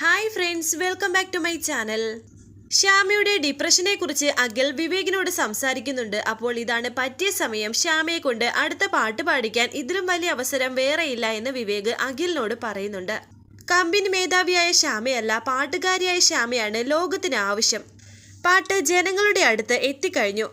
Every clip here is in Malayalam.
Hi friends welcome back to my channel. ശ്യാമയുടെ ഡിപ്രഷനെ കുറിച്ച് അഖിൽ വിവേകിനോട് സംസാരിക്കുന്നുണ്ട്. അപ്പോൾ ഇതാണ് പറ്റിയ സമയം. ശ്യാമയെ കൊണ്ട് അടുത്ത പാട്ട് പാടിക്കാൻ ഇതിലും വലിയ അവസരം വേറെയില്ല എന്ന് വിവേക് അഖിലിനോട് പറയുന്നുണ്ട്. കമ്പനി മേധാവിയായ ശ്യാമയല്ല പാട്ടുകാരിയായ ശ്യാമയാണ് ലോകത്തിന് ആവശ്യം. പാട്ട് ജനങ്ങളുടെ അടുത്ത് എത്തിക്കഴിഞ്ഞു.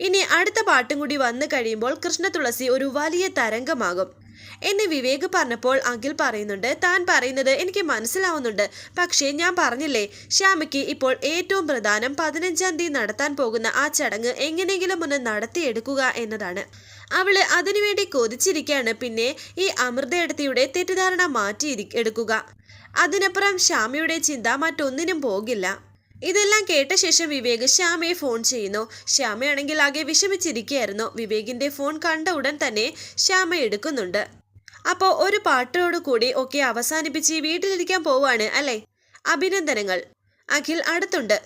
ഇനി അടുത്ത പാട്ടും കൂടി വന്നു കഴിയുമ്പോൾ കൃഷ്ണതുളസി ഒരു വലിയ തരംഗമാകും. എന്ന് വിവേക് പറഞ്ഞപ്പോൾ അഖിൽ പറയുന്നുണ്ട് താൻ പറയുന്നത് എനിക്ക് മനസ്സിലാവുന്നുണ്ട്. പക്ഷേ ഞാൻ പറഞ്ഞില്ലേ ശ്യാമയ്ക്ക് ഇപ്പോൾ ഏറ്റവും പ്രധാനം പതിനഞ്ചാം തീയതി നടത്താൻ പോകുന്ന ആ ചടങ്ങ് എങ്ങനെയെങ്കിലും ഒന്ന് നടത്തിയെടുക്കുക എന്നതാണ്. അവൾ അതിനുവേണ്ടി കൊതിച്ചിരിക്കുകയാണ്. പിന്നെ ഈ അമൃതയെടുത്തിയുടെ തെറ്റിദ്ധാരണ മാറ്റി എടുക്കുക. അതിനപ്പുറം ശ്യാമയുടെ ചിന്ത മറ്റൊന്നിനും പോകില്ല. ഇതെല്ലാം കേട്ട ശേഷം വിവേക് ശ്യാമയെ ഫോൺ ചെയ്യുന്നു. ശ്യാമയാണെങ്കിൽ ആകെ വിഷമിച്ചിരിക്കുകയായിരുന്നു. വിവേകിന്റെ ഫോൺ കണ്ട ഉടൻ തന്നെ ശ്യാമ എടുക്കുന്നുണ്ട്. അപ്പോൾ ഒരു പാട്ടോട് കൂടി ഒക്കെ അവസാനിപ്പിച്ച് വീട്ടിലിരിക്കാൻ പോവാണ് അല്ലേ? അഭിനന്ദനങ്ങൾ. അഖിൽ അടുത്തുണ്ട്.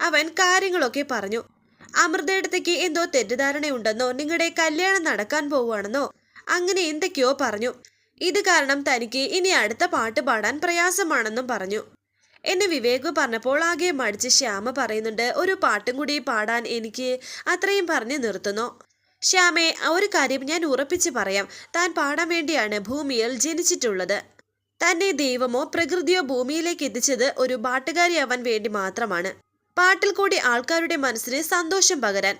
അവൻ കാര്യങ്ങളൊക്കെ പറഞ്ഞു. അമൃതയിടത്തേക്ക് എന്തോ തെറ്റിദ്ധാരണയുണ്ടെന്നോ നിങ്ങളുടെ കല്യാണം നടക്കാൻ പോവുകയാണെന്നോ അങ്ങനെ എന്തൊക്കെയോ പറഞ്ഞു. ഇത് കാരണം തനിക്ക് ഇനി അടുത്ത പാട്ട് പാടാൻ പ്രയാസമാണെന്നും പറഞ്ഞു. എന്നെ വിവേക് പറഞ്ഞപ്പോൾ ആകെ മടിച്ച് ശ്യാമ പറയുന്നുണ്ട് ഒരു പാട്ടും കൂടി പാടാൻ എനിക്ക് അത്രയും പറഞ്ഞു നിർത്തുന്നു? ശ്യാമെ ഒരു കാര്യം ഞാൻ ഉറപ്പിച്ച് പറയാം. താൻ പാടാൻ വേണ്ടിയാണ് ഭൂമിയിൽ ജനിച്ചിട്ടുള്ളത്. തന്നെ ദൈവമോ പ്രകൃതിയോ ഭൂമിയിലേക്ക് എത്തിച്ചത് ഒരു പാട്ടുകാരിയാവാൻ വേണ്ടി മാത്രമാണ്. പാട്ടിൽ കൂടി ആൾക്കാരുടെ മനസ്സിന് സന്തോഷം പകരാൻ.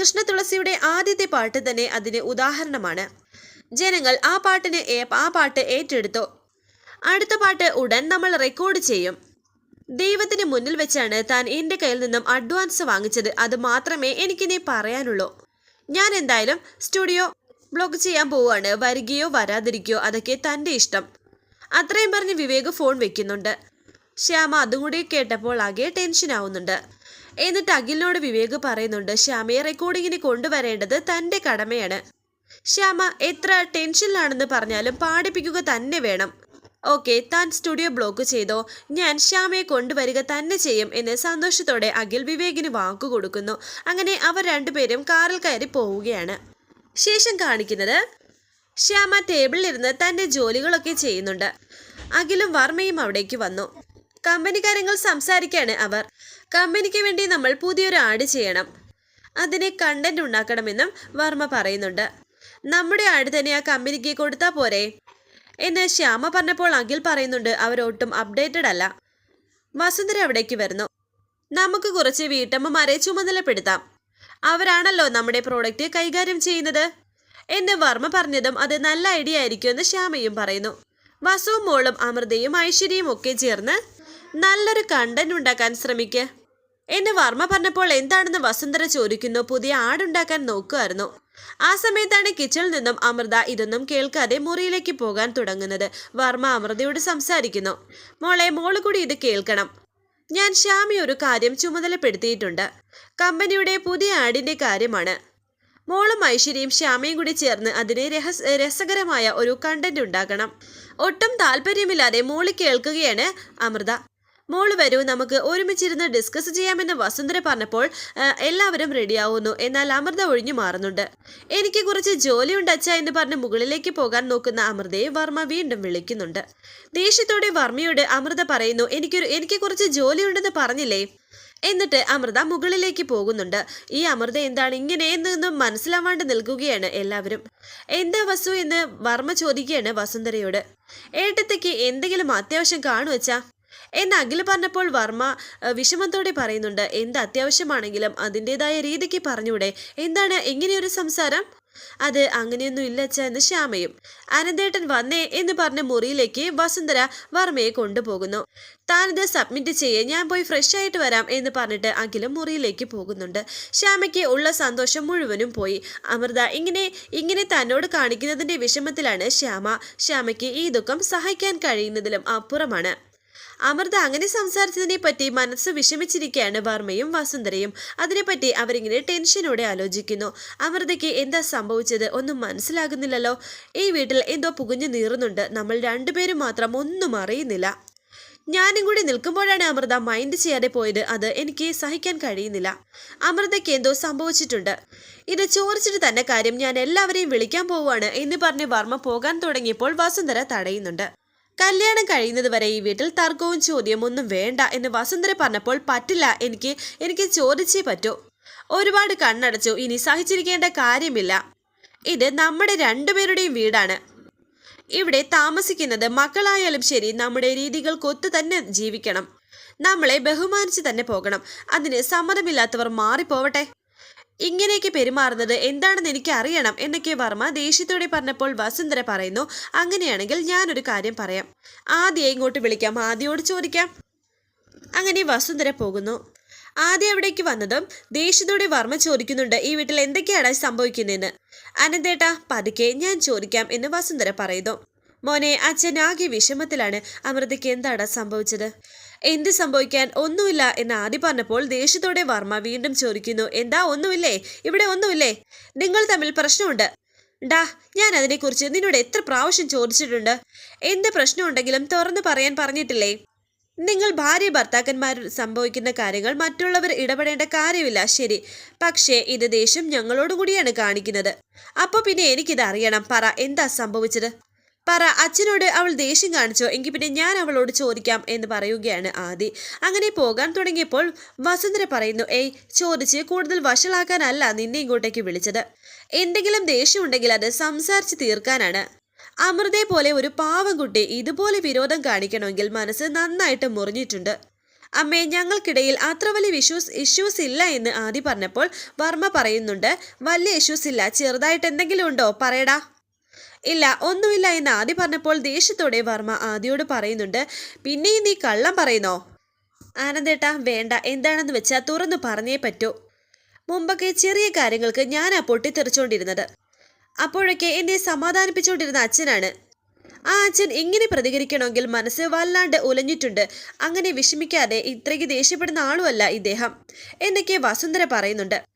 കൃഷ്ണ തുളസിയുടെ ആദ്യത്തെ പാട്ട് തന്നെ അതിന് ഉദാഹരണമാണ്. ജനങ്ങൾ ആ പാട്ടിന് ആ പാട്ട് ഏറ്റെടുത്തു. അടുത്ത പാട്ട് ഉടൻ നമ്മൾ റെക്കോർഡ് ചെയ്യും. ദൈവത്തിന് മുന്നിൽ വെച്ചാണ് താൻ എന്റെ കയ്യിൽ നിന്നും അഡ്വാൻസ് വാങ്ങിച്ചത്. അത് മാത്രമേ എനിക്കിനി പറയാനുള്ളൂ. ഞാൻ എന്തായാലും സ്റ്റുഡിയോ ബ്ലോഗ് ചെയ്യാൻ പോവുകയാണ്. വരികയോ വരാതിരിക്കുകയോ അതൊക്കെ തന്റെ ഇഷ്ടം. അത്രയും പറഞ്ഞ് വിവേക് ഫോൺ വെക്കുന്നുണ്ട്. ശ്യാമ അതും കൂടി കേട്ടപ്പോൾ ആകെ ടെൻഷൻ ആവുന്നുണ്ട്. എന്നിട്ട് അഖിലിനോട് വിവേക് പറയുന്നുണ്ട് ശ്യാമയെ റെക്കോർഡിങ്ങിന് കൊണ്ടുവരേണ്ടത് തന്റെ കടമയാണ്. ശ്യാമ എത്ര ടെൻഷനിലാണെന്ന് പറഞ്ഞാലും പാടിപ്പിക്കുക തന്നെ വേണം. ഓക്കെ താൻ സ്റ്റുഡിയോ ബ്ലോക്ക് ചെയ്തോ? ഞാൻ ശ്യാമയെ കൊണ്ടുവരിക തന്നെ ചെയ്യും എന്ന് സന്തോഷത്തോടെ അഖിൽ വിവേകിന് വാക്കുകൊടുക്കുന്നു അങ്ങനെ അവർ രണ്ടുപേരും കാറിൽ കയറി പോവുകയാണ്. ശേഷം കാണിക്കുന്നത് ശ്യാമ ടേബിളിലിരുന്ന് തന്റെ ജോലികളൊക്കെ ചെയ്യുന്നുണ്ട്. അഖിലും വർമ്മയും അവിടേക്ക് വന്നു. കമ്പനി കാര്യങ്ങൾ സംസാരിക്കാണ് അവർ. കമ്പനിക്ക് വേണ്ടി നമ്മൾ പുതിയൊരു ആഡ് ചെയ്യണം. അതിന് കണ്ടന്റ് ഉണ്ടാക്കണമെന്നും വർമ്മ പറയുന്നുണ്ട്. നമ്മുടെ ആഡ് തന്നെ ആ കമ്പനിക്ക് കൊടുത്താൽ പോരെ? എന്ന് ശ്യാമ പറഞ്ഞപ്പോൾ അഖിൽ പറയുന്നുണ്ട് അവരൊട്ടും അപ്ഡേറ്റഡ് അല്ല. വസുന്ധര അവിടേക്ക് വരുന്നു. നമുക്ക് കുറച്ച് വീട്ടമ്മമാരെ ചുമതലപ്പെടുത്താം. അവരാണല്ലോ നമ്മുടെ പ്രോഡക്റ്റ് കൈകാര്യം ചെയ്യുന്നത്? എന്ന് വർമ്മ പറഞ്ഞതും അത് നല്ല ഐഡിയ ആയിരിക്കും എന്ന് ശ്യാമയും പറയുന്നു. വസുവും മോളും അമൃതയും ഐശ്വര്യയും ഒക്കെ ചേർന്ന് നല്ലൊരു കണ്ടന്റ് ഉണ്ടാക്കാൻ ശ്രമിക്കുക എന്ന് വർമ്മ പറഞ്ഞപ്പോൾ എന്താണെന്ന് വസുന്ധര ചോദിക്കുന്നു. പുതിയ ആടുണ്ടാക്കാൻ നോക്കുമായിരുന്നു ആ സമയത്താണ് കിച്ചണിൽ നിന്നും അമൃത ഇതൊന്നും കേൾക്കാതെ മുറിയിലേക്ക് പോകാൻ തുടങ്ങുന്നത്. വർമ്മ അമൃതയോട് സംസാരിക്കുന്നു. മോളെ മോൾ കൂടി ഇത് കേൾക്കണം. ഞാൻ ശ്യാമി ഒരു കാര്യം ചുമതലപ്പെടുത്തിയിട്ടുണ്ട്. കമ്പനിയുടെ പുതിയ ആഡിന്റെ കാര്യമാണ്. മോളും ഐശ്വര്യയും ശ്യാമയും കൂടി ചേർന്ന് അതിനെ രഹസ് രസകരമായ ഒരു കണ്ടന്റ് ഉണ്ടാക്കണം. ഒട്ടും താല്പര്യമില്ലാതെ മോൾ കേൾക്കുകയാണ് അമൃത. മോൾ വരൂ നമുക്ക് ഒരുമിച്ചിരുന്ന് ഡിസ്കസ് ചെയ്യാമെന്ന് വസുന്ധര പറഞ്ഞപ്പോൾ എല്ലാവരും റെഡിയാവുന്നു എന്നാൽ അമൃത ഒഴിഞ്ഞു മാറുന്നുണ്ട്. എനിക്ക് കുറച്ച് ജോലിയുണ്ട് അച്ഛ എന്ന് പറഞ്ഞ് മുകളിലേക്ക് പോകാൻ നോക്കുന്ന അമൃതയെ വർമ്മ വീണ്ടും വിളിക്കുന്നുണ്ട്. ദേഷ്യത്തോടെ വർമ്മയോട് അമൃത പറയുന്നു എനിക്കൊരു എനിക്ക് കുറച്ച് ജോലിയുണ്ടെന്ന് പറഞ്ഞില്ലേ? എന്നിട്ട് അമൃത മുകളിലേക്ക് പോകുന്നുണ്ട്. ഈ അമൃത എന്താണ് ഇങ്ങനെ എന്നൊന്നും മനസ്സിലാവാണ്ട് നിൽക്കുകയാണ് എല്ലാവരും. എന്താ വസു എന്ന് വർമ്മ ചോദിക്കുകയാണ് വസുന്ധരയോട്. ഏട്ടത്തേക്ക് എന്തെങ്കിലും അത്യാവശ്യം കാണുവച്ചാ എന്ന് അഖിൽ പറഞ്ഞപ്പോൾ വർമ്മ വിഷമത്തോടെ പറയുന്നുണ്ട് എന്ത് അത്യാവശ്യമാണെങ്കിലും അതിന്റെതായ രീതിക്ക് പറഞ്ഞൂടെ എന്താണ് ഇങ്ങനെയൊരു സംസാരം? അത് അങ്ങനെയൊന്നും ഇല്ല അച്ഛാ എന്ന് ശ്യാമയും. അനന്തേട്ടൻ വന്നേ എന്ന് പറഞ്ഞ മുറിയിലേക്ക് വസുന്ധര വർമ്മയെ കൊണ്ടുപോകുന്നു. താനിത് സബ്മിറ്റ് ചെയ്യേ ഞാൻ പോയി ഫ്രഷ് ആയിട്ട് വരാം എന്ന് പറഞ്ഞിട്ട് അഖിലും മുറിയിലേക്ക് പോകുന്നുണ്ട്. ശ്യാമയ്ക്ക് ഉള്ള സന്തോഷം മുഴുവനും പോയി. അമൃത ഇങ്ങനെ ഇങ്ങനെ തന്നോട് കാണിക്കുന്നതിന്റെ വിഷമത്തിലാണ് ശ്യാമ. ശ്യാമയ്ക്ക് ഈ ദുഃഖം സഹിക്കാൻ കഴിയുന്നതിലും അപ്പുറമാണ്. അമൃത അങ്ങനെ സംസാരിച്ചതിനെ പറ്റി മനസ്സ് വിഷമിച്ചിരിക്കുകയാണ് വർമ്മയും വസുന്ധരയും. അതിനെപ്പറ്റി അവരിങ്ങനെ ടെൻഷനോടെ ആലോചിക്കുന്നു. അമൃതയ്ക്ക് എന്താ സംഭവിച്ചത് ഒന്നും മനസ്സിലാകുന്നില്ലല്ലോ. ഈ വീട്ടിൽ എന്തോ പുകഞ്ഞു നീറുന്നുണ്ട്. നമ്മൾ രണ്ടുപേരും മാത്രം ഒന്നും അറിയുന്നില്ല. ഞാനും കൂടി നിൽക്കുമ്പോഴാണ് അമൃത മൈൻഡ് ചെയ്യാതെ പോയത്. അത് എനിക്ക് സഹിക്കാൻ കഴിയുന്നില്ല. അമൃതയ്ക്ക് എന്തോ സംഭവിച്ചിട്ടുണ്ട്. ഇത് ചോദിച്ചിട്ട് തന്നെ കാര്യം ഞാൻ എല്ലാവരെയും വിളിക്കാൻ പോവുകയാണ് എന്ന് പറഞ്ഞ് വർമ്മ പോകാൻ തുടങ്ങിയപ്പോൾ വസുന്ധര തടയുന്നുണ്ട്. കല്യാണം കഴിയുന്നത് വരെ ഈ വീട്ടിൽ തർക്കവും ചോദ്യവും ഒന്നും വേണ്ട എന്ന് വസുന്ധര പറഞ്ഞപ്പോൾ പറ്റില്ല എനിക്ക് എനിക്ക് ചോദിച്ചേ പറ്റൂ. ഒരുപാട് കണ്ണടച്ചു ഇനി സഹിച്ചിരിക്കേണ്ട കാര്യമില്ല. ഇത് നമ്മുടെ രണ്ടുപേരുടെയും വീടാണ്. ഇവിടെ താമസിക്കുന്നത് മക്കളായാലും ശരി നമ്മുടെ രീതികൾക്കൊത്തു തന്നെ ജീവിക്കണം. നമ്മളെ ബഹുമാനിച്ച് തന്നെ പോകണം. അതിന് സമ്മതമില്ലാത്തവർ മാറിപ്പോവട്ടെ. ഇങ്ങനെയൊക്കെ പെരുമാറുന്നത് എന്താണെന്ന് എനിക്ക് അറിയണം എന്നൊക്കെ വർമ്മ ദേഷ്യത്തോടെ പറഞ്ഞപ്പോൾ വസുന്ധര പറയുന്നു. അങ്ങനെയാണെങ്കിൽ ഞാനൊരു കാര്യം പറയാം. ആദ്യ ഇങ്ങോട്ട് വിളിക്കാം. ആദ്യയോട് ചോദിക്കാം. അങ്ങനെ വസുന്ധര പോകുന്നു. ആദ്യം അവിടേക്ക് വന്നതും ദേഷ്യത്തോടെ വർമ്മ ചോദിക്കുന്നുണ്ട് ഈ വീട്ടിൽ എന്തൊക്കെയാണ് സംഭവിക്കുന്നതെന്ന്? അനന്തേട്ടാ പതുക്കെ ഞാൻ ചോദിക്കാം എന്ന് വസുന്ധര പറയുന്നു. മോനെ അച്ഛൻ ആകെ വിഷമത്തിലാണ്. അമൃതയ്ക്ക് എന്താണ് സംഭവിച്ചത്? എന്ത് സംഭവിക്കാൻ ഒന്നുമില്ല എന്ന് ആദ്യം പറഞ്ഞപ്പോൾ ദേഷ്യത്തോടെ വർമ്മ വീണ്ടും ചോദിക്കുന്നു എന്താ ഒന്നുമില്ലേ? ഇവിടെ ഒന്നുമില്ലേ? നിങ്ങൾ തമ്മിൽ പ്രശ്നമുണ്ട്. ഡാ ഞാൻ അതിനെക്കുറിച്ച് നിന്നോട് എത്ര പ്രാവശ്യം ചോദിച്ചിട്ടുണ്ട്? എന്ത് പ്രശ്നമുണ്ടെങ്കിലും തുറന്നു പറയാൻ പറഞ്ഞിട്ടില്ലേ? നിങ്ങൾ ഭാര്യ ഭർത്താക്കന്മാർ സംഭവിക്കുന്ന കാര്യങ്ങൾ മറ്റുള്ളവർ ഇടപെടേണ്ട കാര്യമില്ല ശരി. പക്ഷേ ഇത് ദേഷ്യം ഞങ്ങളോട് കൂടിയാണ് കാണിക്കുന്നത്. അപ്പോൾ പിന്നെ എനിക്കിത് അറിയണം പറ എന്താ സംഭവിച്ചത്? പറ അച്ഛനോട് അവൾ ദേഷ്യം കാണിച്ചോ എങ്കിൽ പിന്നെ ഞാൻ അവളോട് ചോദിക്കാം എന്ന് പറയുകയാണ് ആദി. അങ്ങനെ പോകാൻ തുടങ്ങിയപ്പോൾ വസുന്ധര പറയുന്നു ഏയ് ചോദിച്ച് കൂടുതൽ വഷളാക്കാനല്ല നിന്നെ ഇങ്ങോട്ടേക്ക് വിളിച്ചത്. എന്തെങ്കിലും ദേഷ്യമുണ്ടെങ്കിൽ അത് സംസാരിച്ച് തീർക്കാനാണ്. അമൃതയെ പോലെ ഒരു പാവം കുട്ടി ഇതുപോലെ വിരോധം കാണിക്കണമെങ്കിൽ മനസ്സ് നന്നായിട്ട് മുറിഞ്ഞിട്ടുണ്ട്. അമ്മേ ഞങ്ങൾക്കിടയിൽ അത്ര വലിയ വിഷ്യൂസ് ഇഷ്യൂസ് ഇല്ല എന്ന് ആദി പറഞ്ഞപ്പോൾ വർമ്മ പറയുന്നുണ്ട് വലിയ ഇഷ്യൂസ് ഇല്ല ചെറുതായിട്ട് എന്തെങ്കിലും ഉണ്ടോ? പറയടാ. ഇല്ല ഒന്നുമില്ല എന്ന് ആദി പറഞ്ഞപ്പോൾ ദേഷ്യത്തോടെ വർമ്മ ആദിയോട് പറയുന്നുണ്ട് പിന്നെയും നീ കള്ളം പറയുന്നോ? ആനന്ദേട്ട വേണ്ട എന്താണെന്ന് വെച്ചാൽ തുറന്നു പറഞ്ഞേ പറ്റൂ. മുമ്പൊക്കെ ചെറിയ കാര്യങ്ങൾക്ക് ഞാനാ പൊട്ടിത്തെറിച്ചുകൊണ്ടിരുന്നത് അപ്പോഴൊക്കെ എന്നെ സമാധാനിപ്പിച്ചുകൊണ്ടിരുന്ന അച്ഛനാണ്. ആ അച്ഛൻ ഇങ്ങനെ പ്രതികരിക്കണമെങ്കിൽ മനസ്സ് വല്ലാണ്ട് ഉലഞ്ഞിട്ടുണ്ട്. അങ്ങനെ വിഷമിക്കാതെ ഇത്രയ്ക്ക് ദേഷ്യപ്പെടുന്ന ആളുമല്ല ഇദ്ദേഹം എന്നൊക്കെ വസുന്ധര പറയുന്നുണ്ട്.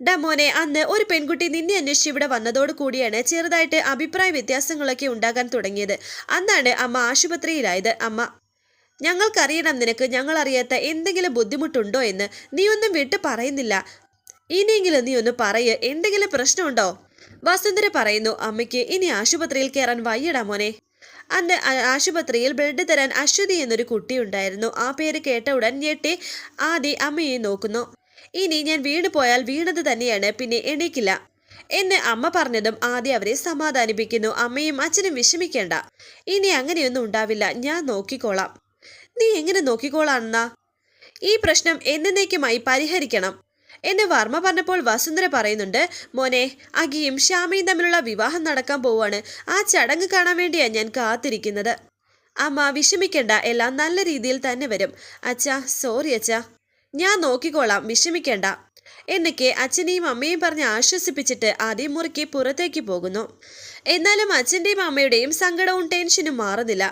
ഡാ മോനെ അന്ന് ഒരു പെൺകുട്ടി നിന്നെ അന്വേഷിച്ച് ഇവിടെ വന്നതോടു കൂടിയാണ് ചെറുതായിട്ട് അഭിപ്രായ വ്യത്യാസങ്ങളൊക്കെ ഉണ്ടാകാൻ തുടങ്ങിയത്. അന്നാണ് അമ്മ ആശുപത്രിയിലായത്. അമ്മ ഞങ്ങൾക്കറിയണം നിനക്ക്. ഞങ്ങൾ അറിയാത്ത എന്തെങ്കിലും ബുദ്ധിമുട്ടുണ്ടോ എന്ന്. നീ ഒന്നും വിട്ട് പറയുന്നില്ല. ഇനിയെങ്കിലും നീ ഒന്ന് പറയ്. എന്തെങ്കിലും പ്രശ്നമുണ്ടോ? വസുന്ധര പറയുന്നു അമ്മയ്ക്ക് ഇനി ആശുപത്രിയിൽ കയറാൻ വയ്യടാ മോനെ. അന്ന് ആശുപത്രിയിൽ ബ്ലഡ് തരാൻ അശ്വതി എന്നൊരു കുട്ടിയുണ്ടായിരുന്നു ആ പേര് കേട്ട ഉടൻ ഞെട്ടി ആദി അമ്മയെ നോക്കുന്നു. ഇനി ഞാൻ വീട് പോയാൽ വീണത് തന്നെയാണ് പിന്നെ എണീക്കില്ല. എന്ന് അമ്മ പറഞ്ഞതും ആദ്യം അവരെ സമാധാനിപ്പിക്കുന്നു. അമ്മയും അച്ഛനും വിഷമിക്കേണ്ട. ഇനി അങ്ങനെയൊന്നും ഉണ്ടാവില്ല. ഞാൻ നോക്കിക്കോളാം. നീ എങ്ങനെ നോക്കിക്കോളാണെന്നാ? ഈ പ്രശ്നം എന്നേക്കുമായി പരിഹരിക്കണം. എന്ന് വർമ്മ പറഞ്ഞപ്പോൾ വസുന്ധര പറയുന്നുണ്ട് മോനെ അഗിയും ശ്യാമയും തമ്മിലുള്ള വിവാഹം നടക്കാൻ പോവാണ് ആ ചടങ്ങ് കാണാൻ വേണ്ടിയാ ഞാൻ കാത്തിരിക്കുന്നത്. അമ്മ വിഷമിക്കണ്ട. എല്ലാം നല്ല രീതിയിൽ തന്നെ വരും. അച്ഛാ സോറി അച്ഛാ. ഞാൻ നോക്കിക്കോളാം വിഷമിക്കേണ്ട. എന്നൊക്കെ അച്ഛനെയും അമ്മയും പറഞ്ഞ് ആശ്വസിപ്പിച്ചിട്ട് ആദ്യം മുറിക്ക് പുറത്തേക്ക് പോകുന്നു. എന്നാലും അച്ഛന്റെയും അമ്മയുടെയും സങ്കടവും ടെൻഷനും മാറുന്നില്ല.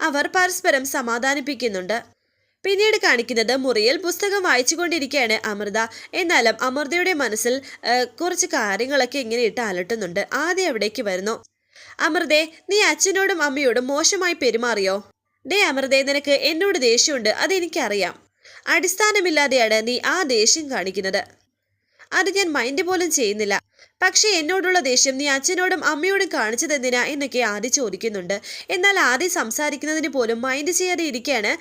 അവർ പരസ്പരം സമാധാനിപ്പിക്കുന്നുണ്ട്. പിന്നീട് കാണിക്കുന്നത് മുറിയിൽ പുസ്തകം വായിച്ചുകൊണ്ടിരിക്കുകയാണ് അമൃത. എന്നാലും അമൃതയുടെ മനസ്സിൽ കുറച്ച് കാര്യങ്ങളൊക്കെ ഇങ്ങനെ ഇട്ട് അലട്ടുന്നുണ്ട്. ആദ്യം അവിടേക്ക് വരുന്നു. അമൃതേ നീ അച്ഛനോടും അമ്മയോടും മോശമായി പെരുമാറിയോ? ഡേ അമൃതേ നിനക്ക് എന്നോട് ദേഷ്യമുണ്ട് അതെനിക്കറിയാം. അടിസ്ഥാനമില്ലാതെയാണ് നീ ആ ദേഷ്യം കാണിക്കുന്നത്. അത് ഞാൻ മൈൻഡ് പോലും ചെയ്യുന്നില്ല. പക്ഷേ എന്നോടുള്ള ദേഷ്യം നീ അച്ഛനോടും അമ്മയോടും കാണിച്ചതെന്തിനാ എന്നൊക്കെ ആദ്യം ചോദിക്കുന്നുണ്ട്. എന്നാൽ ആദ്യം സംസാരിക്കുന്നതിന് പോലും മൈൻഡ് ചെയ്യാതെ ഇരിക്കുകയാണ്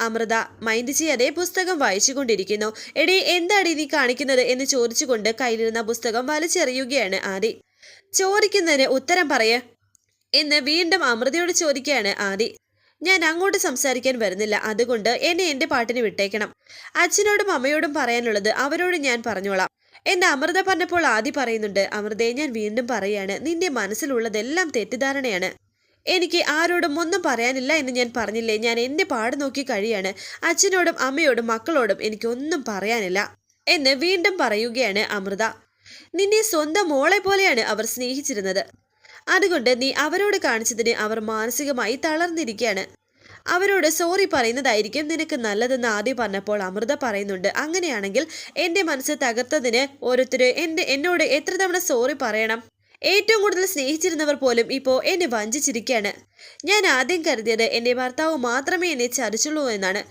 അമൃത. മൈൻഡ് ചെയ്യാതെ പുസ്തകം വായിച്ചുകൊണ്ടിരിക്കുന്നു. എടി എന്താടി നീ കാണിക്കുന്നത് എന്ന് ചോദിച്ചുകൊണ്ട് കയ്യിലിരുന്ന പുസ്തകം വലിച്ചെറിയുകയാണ് ആദി. ചോദിക്കുന്നതിന് ഉത്തരം പറയ എന്ന് വീണ്ടും അമൃതയോട് ചോദിക്കുകയാണ് ആദി. ഞാൻ അങ്ങോട്ട് സംസാരിക്കാൻ വരുന്നില്ല. അതുകൊണ്ട് എന്നെ എന്റെ പാട്ടിന് വിട്ടേക്കണം. അച്ഛനോടും അമ്മയോടും പറയാനുള്ളത് അവരോട് ഞാൻ പറഞ്ഞോളാം. എന്റെ അമൃത പറഞ്ഞപ്പോൾ ആദി പറയുന്നുണ്ട് അമൃതയെ ഞാൻ വീണ്ടും പറയാണ് നിന്റെ മനസ്സിലുള്ളതെല്ലാം തെറ്റിദ്ധാരണയാണ്. എനിക്ക് ആരോടും ഒന്നും പറയാനില്ല എന്ന് ഞാൻ പറഞ്ഞില്ലേ? ഞാൻ എന്റെ പാട് നോക്കി കഴിയാണ്. അച്ഛനോടും അമ്മയോടും മക്കളോടും എനിക്കൊന്നും പറയാനില്ല എന്ന് വീണ്ടും പറയുകയാണ് അമൃത. നിന്നെ സ്വന്തം മോളെ പോലെയാണ് അവർ സ്നേഹിച്ചിരുന്നത്. അതുകൊണ്ട് നീ അവരോട് കാണിച്ചതിന് അവർ മാനസികമായി തളർന്നിരിക്കുകയാണ്. അവരോട് സോറി പറയുന്നതായിരിക്കും നിനക്ക് നല്ലതെന്ന് ആദ്യം പറഞ്ഞപ്പോൾ അമൃത പറയുന്നുണ്ട്. അങ്ങനെയാണെങ്കിൽ എന്റെ മനസ്സ് തകർത്തതിന് ഓരോരുത്തര് എന്റെ എന്നോട് എത്ര തവണ സോറി പറയണം? ഏറ്റവും കൂടുതൽ സ്നേഹിച്ചിരുന്നവർ പോലും ഇപ്പോൾ എന്നെ വഞ്ചിച്ചിരിക്കുകയാണ്. ഞാൻ ആദ്യം കരുതിയത് എന്റെ ഭർത്താവ് മാത്രമേ എന്നെ ചതിച്ചുള്ളൂ എന്നാണ്.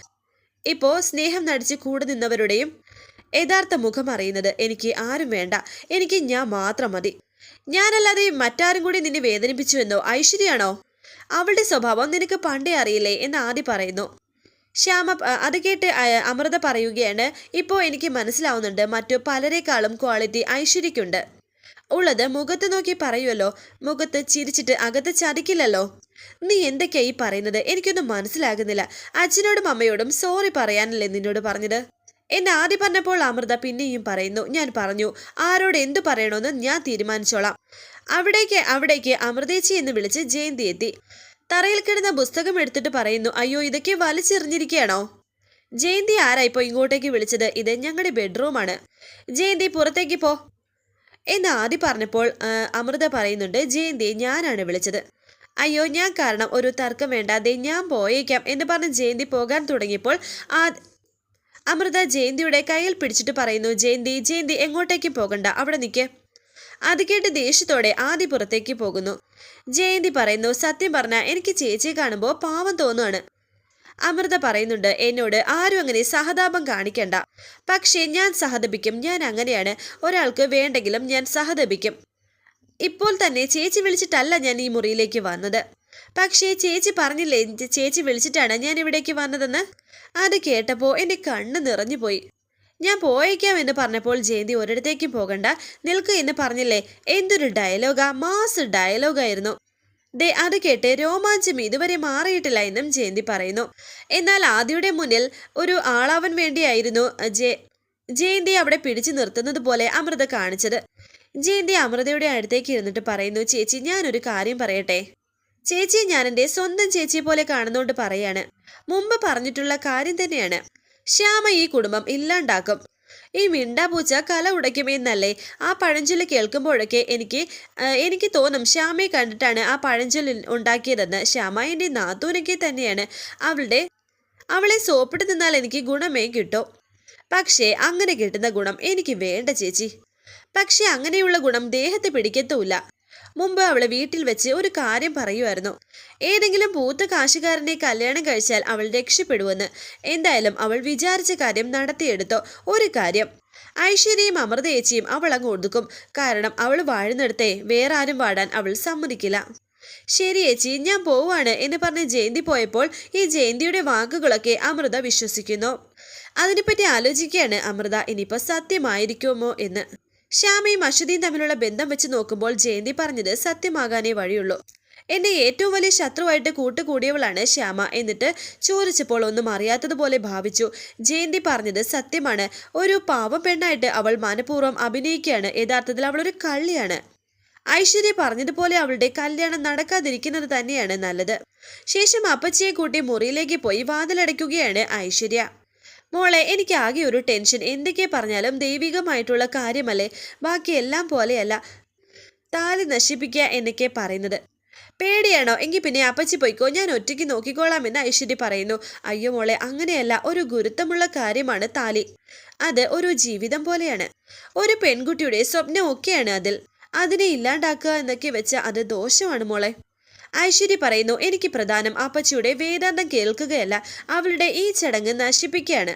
ഇപ്പോൾ സ്നേഹം നടിച്ച് കൂടെ നിന്നവരുടെയും യഥാർത്ഥ മുഖം അറിയുന്നത് എനിക്ക് ആരും വേണ്ട. എനിക്ക് ഞാൻ മാത്രം മതി. ഞാനല്ലാതെ മറ്റാരും കൂടി നിന്നെ വേദനിപ്പിച്ചുവെന്നോ? ഐശ്വര്യാണോ അവളുടെ സ്വഭാവം നിനക്ക് പണ്ടേ അറിയില്ലേ എന്ന് ആദ്യം പറയുന്നു. ശ്യാമ അത് കേട്ട് അമൃത പറയുകയാണ് ഇപ്പോൾ എനിക്ക് മനസ്സിലാവുന്നുണ്ട് മറ്റു പലരെക്കാളും ക്വാളിറ്റി ഐശ്വര്യക്കുണ്ട്. ഉള്ളത് മുഖത്ത് നോക്കി പറയുമല്ലോ മുഖത്ത് ചിരിച്ചിട്ട് അകത്ത് ചതിക്കില്ലല്ലോ. നീ എന്തൊക്കെയാ ഈ പറയുന്നത്? എനിക്കൊന്നും മനസ്സിലാകുന്നില്ല. അച്ഛനോടും അമ്മയോടും സോറി പറയാനല്ലേ നിന്നോട് പറഞ്ഞത്? എന്നെ ആദ്യം പറഞ്ഞപ്പോൾ അമൃത പിന്നെയും പറയുന്നു ഞാൻ പറഞ്ഞു ആരോട് എന്തു പറയണമെന്ന് ഞാൻ തീരുമാനിച്ചോളാം. അവിടേക്ക് അവിടേക്ക് അമൃതേച്ചി എന്ന് വിളിച്ച് ജയന്തി എത്തി. തറയിൽ കിടന്ന പുസ്തകം എടുത്തിട്ട് പറയുന്നു അയ്യോ ഇതൊക്കെ വലിച്ചെറിഞ്ഞിരിക്കുകയാണോ? ജയന്തി ആരാ ഇപ്പോൾ ഇങ്ങോട്ടേക്ക് വിളിച്ചത്? ഇത് ഞങ്ങളുടെ ബെഡ്റൂമാണ്. ജയന്തി പുറത്തേക്ക് പോ. എന്ന് ആദ്യം പറഞ്ഞപ്പോൾ അമൃത പറയുന്നുണ്ട് ജയന്തി ഞാനാണ് വിളിച്ചത്. അയ്യോ ഞാൻ കാരണം ഒരു തർക്കം വേണ്ടാതെ ഞാൻ പോയേക്കാം എന്ന് പറഞ്ഞ് ജയന്തി പോകാൻ തുടങ്ങിയപ്പോൾ ആ അമൃത ജയന്തിയുടെ കയ്യിൽ പിടിച്ചിട്ട് പറയുന്നു ജയന്തി ജയന്തി എങ്ങോട്ടേക്ക് പോകണ്ട? അവിടെ നിൽക്ക് അത് കേട്ട് ദേഷ്യത്തോടെ ആദി പുറത്തേക്ക് പോകുന്നു. ജയന്തി പറയുന്നു സത്യം പറഞ്ഞാൽ എനിക്ക് ചേച്ചിയെ കാണുമ്പോൾ പാവം തോന്നുകയാണ് അമൃത പറയുന്നുണ്ട് എന്നോട് ആരും അങ്ങനെ സഹതാപം കാണിക്കണ്ട. പക്ഷേ ഞാൻ സഹതപിക്കും ഞാൻ അങ്ങനെയാണ്. ഒരാൾക്ക് വേണ്ടെങ്കിലും ഞാൻ സഹതപിക്കും. ഇപ്പോൾ തന്നെ ചേച്ചി വിളിച്ചിട്ടല്ല ഞാൻ ഈ മുറിയിലേക്ക് വന്നത്. പക്ഷേ ചേച്ചി പറഞ്ഞില്ലേ ചേച്ചി വിളിച്ചിട്ടാണ് ഞാൻ ഇവിടേക്ക് വന്നതെന്ന്? അത് കേട്ടപ്പോൾ എന്റെ കണ്ണ് നിറഞ്ഞുപോയി. ഞാൻ പോയേക്കാം എന്ന് പറഞ്ഞപ്പോൾ ജയന്തി ഒരിടത്തേക്കും പോകണ്ട. നിൽക്ക് എന്ന് പറഞ്ഞില്ലേ എന്തൊരു ഡയലോഗാ മാസ് ഡയലോഗായിരുന്നു. ദേ അത് കേട്ട് രോമാഞ്ചം ഇതുവരെ മാറിയിട്ടില്ല എന്നും ജയന്തി പറയുന്നു. എന്നാൽ ആദ്യയുടെ മുന്നിൽ ഒരു ആളാവാൻ വേണ്ടിയായിരുന്നു ജെ ജയന്തി അവിടെ പിടിച്ചു നിർത്തുന്നത് പോലെ അമൃത കാണിച്ചത്. ജയന്തി അമൃതയുടെ അടുത്തേക്ക് ഇരുന്നിട്ട് പറയുന്നു ചേച്ചി ഞാനൊരു കാര്യം പറയട്ടെ. ചേച്ചി ഞാൻ എന്റെ സ്വന്തം ചേച്ചിയെ പോലെ കാണുന്നോണ്ട് പറയാണ്. മുമ്പ് പറഞ്ഞിട്ടുള്ള കാര്യം തന്നെയാണ്. ശ്യാമ ഈ കുടുംബം ഇല്ലാണ്ടാക്കും. ഈ മിണ്ടാപൂച്ച കല ഉടയ്ക്കും എന്നല്ലേ ആ പഴഞ്ചൊല്ല് കേൾക്കുമ്പോഴൊക്കെ എനിക്ക് എനിക്ക് തോന്നും ശ്യാമയെ കണ്ടിട്ടാണ് ആ പഴഞ്ചൊല്ല് ഉണ്ടാക്കിയതെന്ന്. ശ്യാമ എന്റെ നാത്തൂനൊക്കെ തന്നെയാണ്. അവളുടെ അവളെ സോപ്പിട്ട് നിന്നാൽ എനിക്ക് ഗുണമേ കിട്ടൂ. പക്ഷേ അങ്ങനെ കിട്ടുന്ന ഗുണം എനിക്ക് വേണ്ട ചേച്ചി. പക്ഷെ അങ്ങനെയുള്ള ഗുണം ദേഹത്ത് പിടിക്കത്തുമില്ല. മുമ്പ് അവളെ വീട്ടിൽ വെച്ച് ഒരു കാര്യം പറയുമായിരുന്നു. ഏതെങ്കിലും പൂത്ത കാശുകാരനെ കല്യാണം കഴിച്ചാൽ അവൾ രക്ഷപ്പെടുവെന്ന് എന്തായാലും അവൾ വിചാരിച്ച കാര്യം നടത്തിയെടുത്തോ ഒരു കാര്യം. ഐശ്വര്യയും അമൃതയേച്ചിയും അവൾ അങ്ങ് കാരണം അവൾ വാഴുന്നിടത്തെ വേറെ ആരും വാടാൻ അവൾ സമ്മതിക്കില്ല. ശരി ചേച്ചി ഞാൻ പോവാണ് എന്ന് പറഞ്ഞ് ജയന്തി പോയപ്പോൾ ഈ ജയന്തിയുടെ വാക്കുകളൊക്കെ അമൃത വിശ്വസിക്കുന്നു. അതിനെപ്പറ്റി ആലോചിക്കുകയാണ് അമൃത. ഇനിയിപ്പോൾ സത്യമായിരിക്കുമോ എന്ന്. ശ്യാമയും അശ്വതിയും തമ്മിലുള്ള ബന്ധം വെച്ച് നോക്കുമ്പോൾ ജയന്തി പറഞ്ഞത് സത്യമാകാനേ വഴിയുള്ളൂ. എന്നെ ഏറ്റവും വലിയ ശത്രുവായിട്ട് കൂട്ടുകൂടിയവളാണ് ശ്യാമ എന്നിട്ട് ചോദിച്ചപ്പോൾ ഒന്നും അറിയാത്തതുപോലെ ഭാവിച്ചു. ജയന്തി പറഞ്ഞത് സത്യമാണ്. ഒരു പാവം പെണ്ണായിട്ട് അവൾ മനഃപൂർവം അഭിനയിക്കുകയാണ്. യഥാർത്ഥത്തിൽ അവളൊരു കള്ളിയാണ്. ഐശ്വര്യ പറഞ്ഞതുപോലെ അവളുടെ കല്യാണം നടക്കാതിരിക്കുന്നത് തന്നെയാണ് നല്ലത്. ശേഷം അപ്പച്ചിയെ കൂട്ടി മുറിയിലേക്ക് പോയി വാതിലടയ്ക്കുകയാണ് ഐശ്വര്യ. മോളെ എനിക്ക് ആകെ ഒരു ടെൻഷൻ. എന്തൊക്കെ പറഞ്ഞാലും ദൈവികമായിട്ടുള്ള കാര്യമല്ലേ? ബാക്കിയെല്ലാം പോലെയല്ല താലി നശിപ്പിക്കുക എന്നൊക്കെ പറയുന്നത്. പേടിയാണോ? എങ്കിൽ പിന്നെ അപ്പച്ചി പോയിക്കോ. ഞാൻ ഒറ്റയ്ക്ക് നോക്കിക്കോളാം എന്ന് ഐശ്വര്യ പറയുന്നു. അയ്യോ മോളെ അങ്ങനെയല്ല. ഒരു ഗുരുത്വമുള്ള കാര്യമാണ് താലി. അത് ഒരു ജീവിതം പോലെയാണ്. ഒരു പെൺകുട്ടിയുടെ സ്വപ്നമൊക്കെയാണ് അതിൽ. അതിനെ ഇല്ലാണ്ടാക്കുക എന്നൊക്കെ വെച്ച് അത് ദോഷമാണ് മോളെ. ഐശ്വര്യ പറയുന്നു എനിക്ക് പ്രധാനം അപ്പച്ചിയുടെ വേദാന്തം കേൾക്കുകയല്ല. അവളുടെ ഈ ചടങ്ങ് നശിപ്പിക്കുകയാണ്.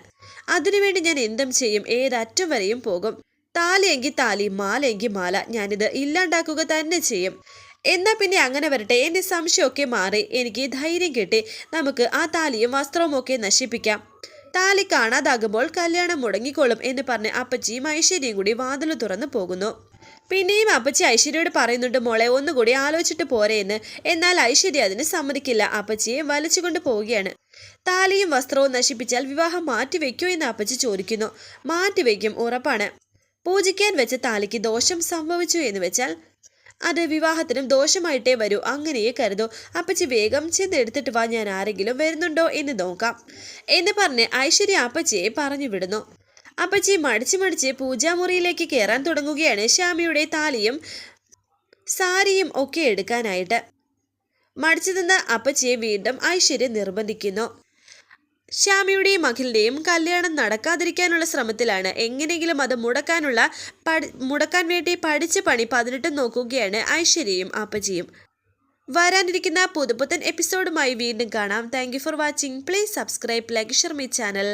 അതിനുവേണ്ടി ഞാൻ എന്തും ചെയ്യും. ഏതറ്റം വരെയും പോകും. താലിയെങ്കിൽ താലി മാലയെങ്കിൽ മാല. ഞാനിത് ഇല്ലാണ്ടാക്കുക തന്നെ ചെയ്യും. എന്നാ പിന്നെ അങ്ങനെ വരട്ടെ. എന്റെ സംശയമൊക്കെ മാറി. എനിക്ക് ധൈര്യം കിട്ടി. നമുക്ക് ആ താലിയും വസ്ത്രവും ഒക്കെ നശിപ്പിക്കാം. താലി കാണാതാകുമ്പോൾ കല്യാണം മുടങ്ങിക്കോളും എന്ന് പറഞ്ഞ് അപ്പച്ചിയും ഐശ്വര്യയും കൂടി വാതിൽ തുറന്നു പോകുന്നു. പിന്നെയും അപ്പച്ചി ഐശ്വര്യയോട് പറയുന്നുണ്ട് മോളെ ഒന്നുകൂടി ആലോചിച്ചിട്ട് പോരെ എന്ന്. എന്നാൽ ഐശ്വര്യ അതിന് സമ്മതിക്കില്ല. അപ്പച്ചിയെ വലിച്ചുകൊണ്ട് പോവുകയാണ്. താലിയും വസ്ത്രവും നശിപ്പിച്ചാൽ വിവാഹം മാറ്റിവെക്കോ എന്ന് അപ്പച്ചി ചോദിക്കുന്നു. മാറ്റിവെക്കും ഉറപ്പാണ്. പൂജിക്കാൻ വെച്ച താലിക്ക് ദോഷം സംഭവിച്ചു എന്ന് വെച്ചാൽ അത് വിവാഹത്തിനും ദോഷമായിട്ടേ വരൂ. അങ്ങനെയേ കരുതൂ. അപ്പച്ചി വേഗം ചെന്ന് എടുത്തിട്ട് വാ ഞാൻ ആരെങ്കിലും വരുന്നുണ്ടോ എന്ന് നോക്കാം. എന്ന് പറഞ്ഞ് ഐശ്വര്യ അപ്പച്ചിയെ പറഞ്ഞു വിടുന്നു അപ്പച്ചി മടിച്ച് മടിച്ച് പൂജാമുറിയിലേക്ക് കയറാൻ തുടങ്ങുകയാണ് ശ്യാമിയുടെ താലിയും സാരിയും ഒക്കെ എടുക്കാനായിട്ട്. മടിച്ചു നിന്ന അപ്പച്ചിയെ വീണ്ടും ഐശ്വര്യ നിർബന്ധിക്കുന്നു. ശ്യാമിയുടെയും അഖിലിന്റെയും കല്യാണം നടക്കാതിരിക്കാനുള്ള ശ്രമത്തിലാണ് എങ്ങനെയെങ്കിലും അത് മുടക്കാനുള്ള പഠി മുടക്കാൻ വേണ്ടി പഠിച്ച പണി പതിനെട്ട് നോക്കുകയാണ് ഐശ്വര്യയും അപ്പച്ചിയും. വരാനിരിക്കുന്ന പുതുപുത്തൻ എപ്പിസോഡുമായി വീണ്ടും കാണാം. Thank for watching. Please subscribe like Sharmi channel.